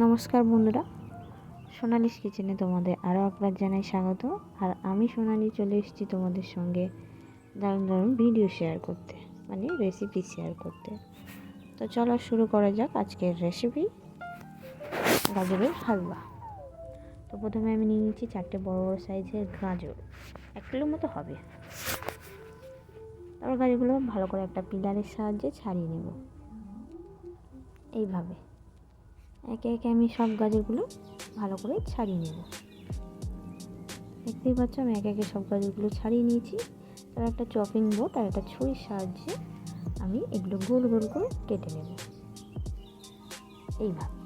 নমস্কার বন্ধুরা। সোনালিস কিচেনে তোমাদের আরও একবার জানাই স্বাগত। আর আমি সোনালি চলে এসেছি তোমাদের সঙ্গে দারুণ দারুণ ভিডিও শেয়ার করতে মানে রেসিপি শেয়ার করতে। তো চলো শুরু করা যাক আজকের রেসিপি গাজরের হালুয়া। তো প্রথমে আমি নিয়ে নিচ্ছি চারটে বড় বড় সাইজের গাজর। এক কিলোর মতো হবে। তারপর গাজরগুলো ভালো করে একটা পিলারের সাহায্যে ছাড়িয়ে নেব। এইভাবে। একে একে আমি সব গাজরগুলো ভালো করে ছাড়িয়ে নেব। দেখতেই পাচ্ছ, আমি একে একে সব গাজরগুলো ছাড়িয়ে নিয়েছি। তার একটা চপিং বোর্ড আর একটা ছুরির সাহায্যে আমি এগুলো গোল গোল করে কেটে নেব। এইভাবে।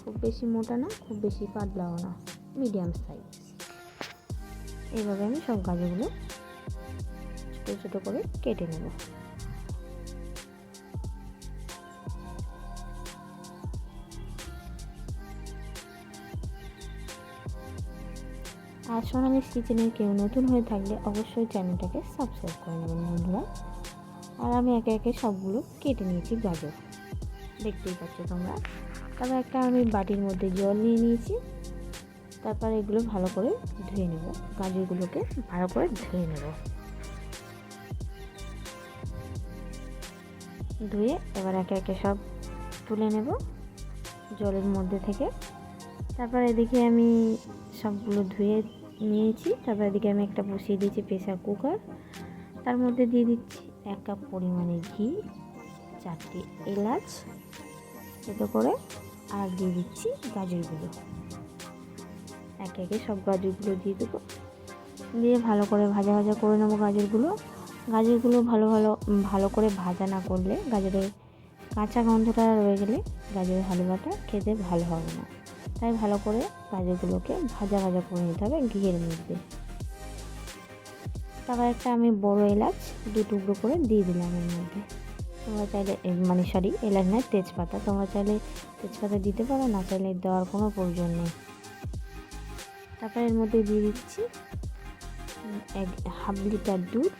খুব বেশি মোটা না, খুব বেশি পাতলাও না মিডিয়াম সাইজ এইভাবে আমি সব গাজরগুলো ছোটো ছোটো করে কেটে নেব। আর সোনালিস কিচেনে কেউ নতুন হয়ে থাকলে অবশ্যই চ্যানেলটাকে সাবস্ক্রাইব করে নেবেন বন্ধুরা। আর আমি একে একে সবগুলো কেটে নিয়েছি গাজর দেখতেই পাচ্ছ তোমরা। তারপর একটা আমি বাটির মধ্যে জল নিয়ে নিয়েছি। তারপর এগুলো ভালো করে ধুয়ে নেব। গাজরগুলোকে ভালো করে ধুয়ে নেব। ধুয়ে এবার একে একে সব তুলে নেব জলের মধ্যে থেকে। তারপর এদিকে আমি সবগুলো ধুয়ে নিয়েছি। তারপর এদিকে আমি একটা বসিয়ে দিয়েছি প্রেশার কুকার তার মধ্যে দিয়ে দিচ্ছি এক কাপ পরিমাণে ঘি, চারটি এলাচ, এতে করে আর দিয়ে দিচ্ছি গাজরগুলো। একে একে সব গাজরগুলো দিয়ে দেবো। দিয়ে ভালো করে ভাজা ভাজা করে নেব গাজরগুলো। গাজরগুলো ভালো ভালো ভালো করে ভাজা না করলে গাজরের কাঁচা গন্ধটা রয়ে গেলে গাজরের হালুয়াটা খেতে ভালো হবে না। তাই ভালো করে গাজরগুলোকে ভাজা ভাজা করে নিতে হবে ঘিয়ের মধ্যে। তারপর একটা আমি বড় এলাচ দু টুকরো করে দিয়ে দিলাম এর মধ্যে। তোমরা চাইলে মানে সরি এলাচ নয়, তেজপাতা। তোমরা চাইলে তেজপাতা দিতে পারো, না চাইলে দেওয়ার কোনো প্রয়োজন নেই। তারপর এর মধ্যে দিয়ে দিচ্ছি এক, হাফ লিটার দুধ।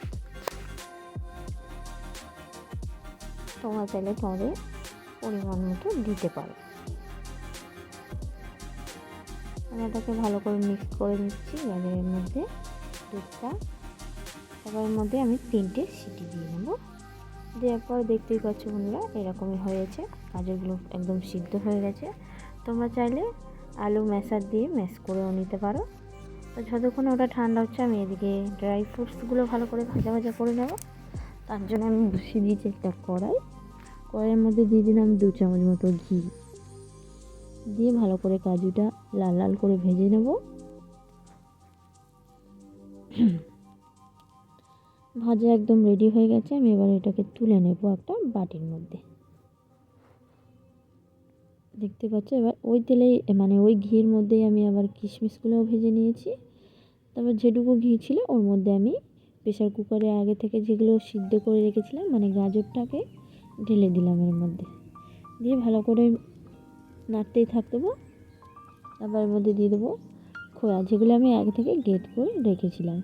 তোমরা চাইলে তোমাদের পরিমাণ মতো দিতে পারো। আমি এটাকে ভালো করে মিক্স করে নিচ্ছি গাজরের মধ্যে দুধটা। তারপর মধ্যে আমি তিনটে সিটি দিয়ে নেব দেওয়ার পর দেখতেই পাচ্ছ বন্ধুরা, এরকমই হয়েছে। গাজরগুলো একদম সিদ্ধ হয়ে গেছে। তোমরা চাইলে আলু ম্যাশার দিয়ে ম্যাশ করেও নিতে পারো। তো যতক্ষণ ওটা ঠান্ডা হচ্ছে, আমি এদিকে ড্রাই ফ্রুটসগুলো ভালো করে ভাজা ভাজা করে নেব। তার জন্য আমি বসিয়ে দিয়েছি একটা কড়াই। কড়াইয়ের মধ্যে দিয়ে দিলাম দু চামচ মতো ঘি। দিয়ে ভালো করে কাজুটা লাল লাল করে ভেজে নেব। ভাজা একদম রেডি হয়ে গেছে। আমি এবার এটাকে তুলে নেব একটা বাটির মধ্যে। দেখতে পাচ্ছ এবার ওই তেলেই মানে ওই ঘির মধ্যেই আমি আবার কিশমিশগুলোও ভেজে নিয়েছি। তারপর যেটুকু ঘি ছিল ওর মধ্যে আমি প্রেশার কুকারে আগে থেকে যেগুলো সিদ্ধ করে রেখেছিলাম মানে গাজরটাকে ঢেলে দিলাম এর মধ্যে। দিয়ে ভালো করে নাড়তেই থাকতে দেবো। তারপর এর মধ্যে দিয়ে দেবো খোয়া, যেগুলো আমি আগে থেকে গেট করে রেখেছিলাম।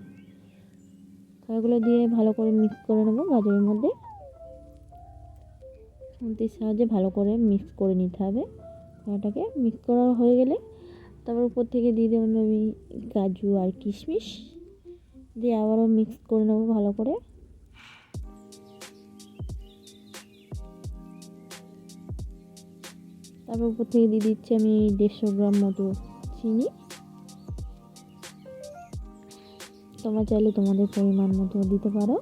খোয়াগুলো দিয়ে ভালো করে মিক্স করে নেব গাজরের মধ্যে। খুন্তির সাহায্যে ভালো করে মিক্স করে নিতে হবে। খোয়াটাকে মিক্স করা হয়ে গেলে তারপর উপর থেকে দিয়ে দেবো আমি কাজু আর কিশমিশ। দিয়ে আবারও মিক্স করে নেব ভালো করে। তারপর উপর থেকে দিয়ে দিচ্ছি আমি দেড়শো গ্রাম মতো চিনি। তোমরা চাইলে তোমাদের পরিমাণ মতো দিতে পারো।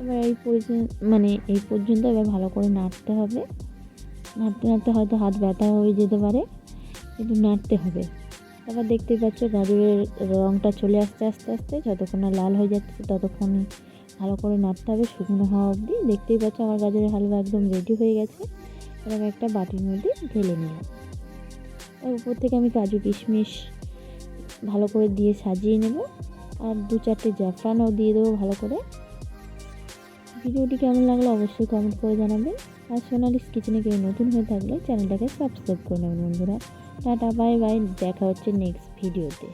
এবার এই পর্যন্ত মানে এই পর্যন্ত এবার ভালো করে নাড়তে হবে। নাড়তে নাড়তে হয়তো হাত ব্যথা হয়ে যেতে পারে, কিন্তু নাড়তে হবে। তারপর দেখতেই পাচ্ছ গাজরের রঙটা চলে আসতে আস্তে আস্তে যতক্ষণ না লাল হয়ে যাচ্ছে ততক্ষণ ভালো করে নাড়তে হবে, শুকনো হওয়া অবধি। দেখতেই পাচ্ছ আমার গাজরের হালুয়া একদম রেডি হয়ে গেছে। এবার একটা বাটির মধ্যে ঢেলে নিলাম। আর উপর থেকে আমি কাজু কিশমিশ ভালো করে দিয়ে সাজিয়ে নেব। আর দু চারটে জাফরানও দিয়ে দেবো ভালো করে। ভিডিওটি কেমন লাগল অবশ্যই কমেন্ট করে জানাবেন। আর সোনালিস কিচেনে কেউ নতুন হয়ে থাকলে চ্যানেলটাকে সাবস্ক্রাইব করে নেবেন বন্ধুরা। টাটা বাই বাই দেখা হচ্ছে নেক্সট ভিডিওতে